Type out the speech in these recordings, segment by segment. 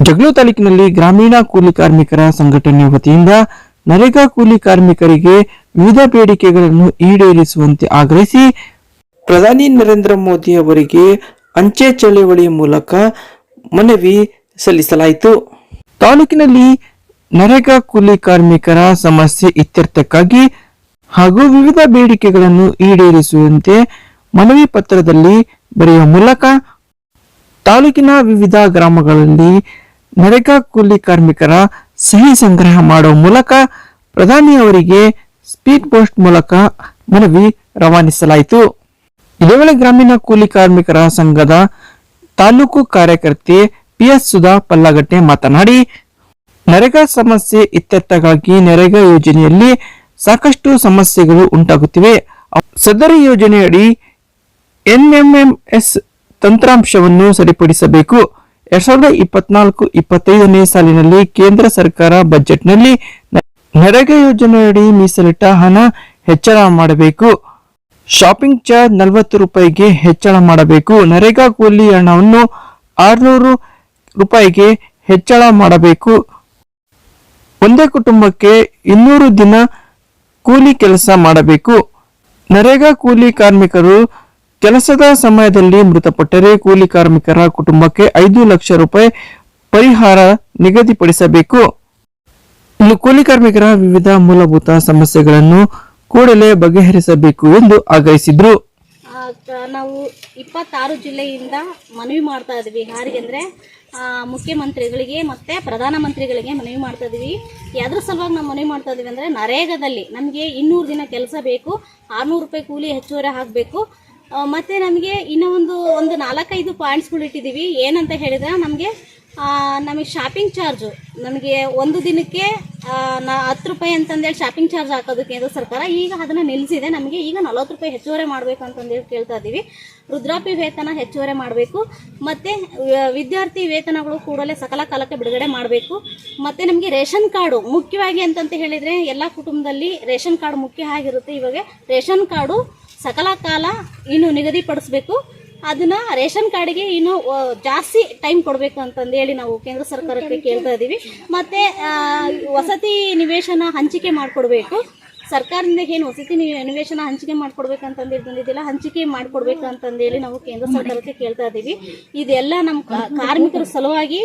ಜಗಳೂರು ತಾಲೂಕಿನಲ್ಲಿ ಗ್ರಾಮೀಣ ಕೂಲಿ ಕಾರ್ಮಿಕರ ಸಂಘಟನೆ ವತಿಯಿಂದ ನರೇಗಾ ಕೂಲಿ ಕಾರ್ಮಿಕರಿಗೆ ವಿವಿಧ ಬೇಡಿಕೆಗಳನ್ನು ಈಡೇರಿಸುವಂತೆ ಆಗ್ರಹಿಸಿ ಪ್ರಧಾನಿ ನರೇಂದ್ರ ಮೋದಿ ಅವರಿಗೆ ಅಂಚೆ ಚಳವಳಿ ಮೂಲಕ ಮನವಿ ಸಲ್ಲಿಸಲಾಯಿತು. ತಾಲೂಕಿನಲ್ಲಿ ನರೇಗಾ ಕೂಲಿ ಕಾರ್ಮಿಕರ ಸಮಸ್ಯೆ ಇತ್ಯರ್ಥಕ್ಕಾಗಿ ಹಾಗೂ ವಿವಿಧ ಬೇಡಿಕೆಗಳನ್ನು ಈಡೇರಿಸುವಂತೆ ಮನವಿ ಪತ್ರದಲ್ಲಿ ಬರೆಯುವ ಮೂಲಕ ತಾಲೂಕಿನ ವಿವಿಧ ಗ್ರಾಮಗಳಲ್ಲಿ ನರೇಗಾ ಕೂಲಿ ಕಾರ್ಮಿಕರ ಸಹಿ ಸಂಗ್ರಹ ಮಾಡುವ ಮೂಲಕ ಪ್ರಧಾನಿ ಅವರಿಗೆ ಸ್ಪೀಡ್ ಪೋಸ್ಟ್ ಮೂಲಕ ಮನವಿ ರವಾನಿಸಲಾಯಿತು. ಇದೇ ವೇಳೆ ಗ್ರಾಮೀಣ ಕೂಲಿ ಕಾರ್ಮಿಕರ ಸಂಘದ ತಾಲೂಕು ಕಾರ್ಯಕರ್ತೆ ಪಿಎಸ್ ಸುಧಾ ಪಲ್ಲಾಗಟ್ಟೆ ಮಾತನಾಡಿ, ನರೇಗಾ ಸಮಸ್ಯೆ ಇತ್ಯರ್ಥಕ್ಕಾಗಿ ನರೇಗಾ ಯೋಜನೆಯಲ್ಲಿ ಸಾಕಷ್ಟು ಸಮಸ್ಯೆಗಳು ಉಂಟಾಗುತ್ತಿವೆ. ಸದರಿ ಯೋಜನೆಯಡಿ ಎನ್ಎಂಎಂಎಸ್ ತಂತ್ರಾಂಶವನ್ನು ಸರಿಪಡಿಸಬೇಕು. ಎರಡ್ ಸಾವಿರದ ಇಪ್ಪತ್ನಾಲ್ಕು, ಇಪ್ಪತ್ತೈದನೇ ಸಾಲಿನಲ್ಲಿ ಕೇಂದ್ರ ಸರ್ಕಾರ ಬಜೆಟ್ನಲ್ಲಿ ನರೇಗ ಯೋಜನೆಯಡಿ ಮೀಸಲಿಟ್ಟ ಹಣ ಹೆಚ್ಚಳ ಮಾಡಬೇಕು. ಶಾಪಿಂಗ್ ಚಾರ್ಜ್ ನಲವತ್ತು ರೂಪಾಯಿಗೆ ಹೆಚ್ಚಳ ಮಾಡಬೇಕು. ನರೇಗಾ ಕೂಲಿ ಹಣವನ್ನು ಆರುನೂರು ರೂಪಾಯಿಗೆ ಹೆಚ್ಚಳ ಮಾಡಬೇಕು. ಒಂದೇ ಕುಟುಂಬಕ್ಕೆ ಇನ್ನೂರು ದಿನ ಕೂಲಿ ಕೆಲಸ ಮಾಡಬೇಕು. ನರೇಗಾ ಕೂಲಿ ಕಾರ್ಮಿಕರು ಕೆಲಸದ ಸಮಯದಲ್ಲಿ ಮೃತಪಟ್ಟರೆ ಕೂಲಿ ಕಾರ್ಮಿಕರ ಕುಟುಂಬಕ್ಕೆ ಐದು ಲಕ್ಷ ರೂಪಾಯಿ ಪರಿಹಾರ ನಿಗದಿಪಡಿಸಬೇಕು. ಇನ್ನು ಕೂಲಿ ಕಾರ್ಮಿಕರ ವಿವಿಧ ಮೂಲಭೂತ ಸಮಸ್ಯೆಗಳನ್ನು ಕೂಡಲೇ ಬಗೆಹರಿಸಬೇಕು ಎಂದು ಆಗ್ರಹಿಸಿದ್ರು. ನಾವು ಇಪ್ಪತ್ತಾರು ಜಿಲ್ಲೆಯಿಂದ ಮನವಿ ಮಾಡ್ತಾ ಇದ್ವಿ. ಯಾರಿಗೆ ಅಂದರೆ ಮುಖ್ಯಮಂತ್ರಿಗಳಿಗೆ ಮತ್ತು ಪ್ರಧಾನಮಂತ್ರಿಗಳಿಗೆ ಮನವಿ ಮಾಡ್ತಾ ಇದ್ವಿ. ಯಾವ್ದ್ರ ಸಲುವಾಗಿ ನಾವು ಮನವಿ ಮಾಡ್ತಾ ಇದೀವಿ ಅಂದರೆ, ನರೇಗಾದಲ್ಲಿ ನಮಗೆ ಇನ್ನೂರು ದಿನ ಕೆಲಸ ಬೇಕು, ಆರುನೂರು ರೂಪಾಯಿ ಕೂಲಿ ಹೆಚ್ಚುವರಿ ಹಾಕಬೇಕು ಮತ್ತು ನಮಗೆ ಇನ್ನೂ ಒಂದು ಒಂದು ನಾಲ್ಕೈದು ಪಾಯಿಂಟ್ಸ್ಗಳು ಇಟ್ಟಿದ್ದೀವಿ ಏನಂತ ಹೇಳಿದ್ರೆ ನಮಗೆ ನಮಗೆ ಶಾಪಿಂಗ್ ಚಾರ್ಜು ನಮಗೆ ಒಂದು ದಿನಕ್ಕೆ ನಾ, ಹತ್ತು ರೂಪಾಯಿ ಅಂತಂದೇಳಿ ಶಾಪಿಂಗ್ ಚಾರ್ಜ್ ಹಾಕೋದು ಕೇಂದ್ರ ಸರ್ಕಾರ ಈಗ ಅದನ್ನು ನಿಲ್ಲಿಸಿದೆ ನಮಗೆ ಈಗ ನಲವತ್ತು ರೂಪಾಯಿ ಹೆಚ್ಚುವರಿ ಮಾಡಬೇಕು ಅಂತಂದೇಳಿ ಕೇಳ್ತಾ ಇದ್ದೀವಿ ರುದ್ರಾಪಿ ವೇತನ ಹೆಚ್ಚುವರಿ ಮಾಡಬೇಕು. ಮತ್ತು ವಿದ್ಯಾರ್ಥಿ ವೇತನಗಳು ಕೂಡಲೇ ಸಕಲ ಕಾಲಕ್ಕೆ ಬಿಡುಗಡೆ ಮಾಡಬೇಕು. ಮತ್ತು ನಮಗೆ ರೇಷನ್ ಕಾರ್ಡು ಮುಖ್ಯವಾಗಿ ಅಂತಂತ ಹೇಳಿದರೆ ಎಲ್ಲ ಕುಟುಂಬದಲ್ಲಿ ರೇಷನ್ ಕಾರ್ಡ್ ಮುಖ್ಯ ಆಗಿರುತ್ತೆ. ಇವಾಗ ರೇಷನ್ ಕಾರ್ಡು ಸಕಲ ಕಾಲ ಇನ್ನು ನಿಗದಿಪಡಿಸಬೇಕು. ಅದನ್ನ ರೇಷನ್ ಕಾರ್ಡ್ಗೆ ಇನ್ನು ಜಾಸ್ತಿ ಟೈಮ್ ಕೊಡಬೇಕು ಅಂತಂದೇಳಿ ನಾವು ಕೇಂದ್ರ ಸರ್ಕಾರಕ್ಕೆ ಕೇಳ್ತಾ ಇದ್ದೀವಿ ಮತ್ತೆ ವಸತಿ ನಿವೇಶನ ಹಂಚಿಕೆ ಮಾಡಿಕೊಡ್ಬೇಕು. ಸರ್ಕಾರದಿಂದ ಏನು ವಸತಿ ನಿವೇಶನ ಹಂಚಿಕೆ ಮಾಡ್ಕೊಡ್ಬೇಕಂತಂದೇಳಿ ಬಂದಿದ್ದಿಲ್ಲ. ಹಂಚಿಕೆ ಮಾಡ್ಕೊಡ್ಬೇಕು ಅಂತಂದೇಳಿ ನಾವು ಕೇಂದ್ರ ಸರ್ಕಾರಕ್ಕೆ ಕೇಳ್ತಾ ಇದ್ದೀವಿ ಇದೆಲ್ಲ ನಮ್ಮ ಕಾರ್ಮಿಕರ ಸಲುವಾಗಿ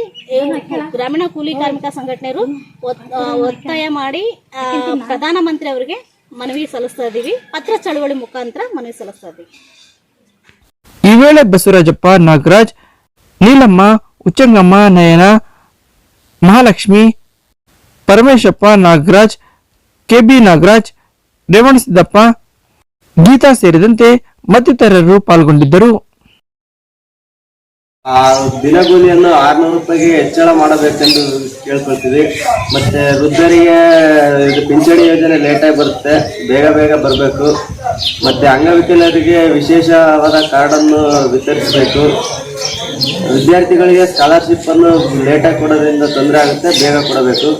ಗ್ರಾಮೀಣ ಕೂಲಿ ಕಾರ್ಮಿಕ ಸಂಘಟನೆಯರು ಒತ್- ಒತ್ತಾಯ ಮಾಡಿ ಪ್ರಧಾನಮಂತ್ರಿ ಅವರಿಗೆ ಮನವಿ ಸಲ್ಲಿಸ್ತಾ ಇದ್ದೀವಿ ಪತ್ರ ಚಳವಳಿ ಮುಖಾಂತರ ಮನವಿ ಸಲ್ಲಿಸ್ತಾ ಇದ್ದೀವಿ ಈ ವೇಳೆ ಬಸವರಾಜಪ್ಪ ನಾಗರಾಜ್ ನೀಲಮ್ಮ ಉಚ್ಚಂಗಮ್ಮ ನಯನ ಮಹಾಲಕ್ಷ್ಮಿ ಪರಮೇಶಪ್ಪ ನಾಗರಾಜ್ ಕೆಬಿ ನಾಗರಾಜ್ ರೇವಣಸಿದ್ದಪ್ಪ ಗೀತಾ ಸೇರಿದಂತೆ ಮತ್ತಿತರರು ಪಾಲ್ಗೊಂಡಿದ್ದರು ಆ ದಿನಗೂಲಿಯನ್ನು ಆರ್ನೂರು ರೂಪಾಯಿಗೆ ಹೆಚ್ಚಳ ಮಾಡಬೇಕೆಂದು ಕೇಳ್ಕೊಳ್ತೀವಿ ಮತ್ತೆ ವೃದ್ಧರಿಗೆ ಇದು ಪಿಂಚಣಿ ಯೋಜನೆ ಲೇಟಾಗಿ ಬರುತ್ತೆ. ಬೇಗ ಬೇಗ ಬರಬೇಕು. ಮತ್ತೆ ಅಂಗವಿಕಲರಿಗೆ ವಿಶೇಷವಾದ ಕಾರ್ಡನ್ನು ವಿತರಿಸಬೇಕು. ವಿದ್ಯಾರ್ಥಿಗಳಿಗೆ ಸ್ಕಾಲರ್ಶಿಪ್ ಅನ್ನು ಲೇಟಾಗಿ ಕೊಡೋದ್ರಿಂದ ತೊಂದರೆ ಆಗುತ್ತೆ, ಬೇಗ ಕೊಡಬೇಕು.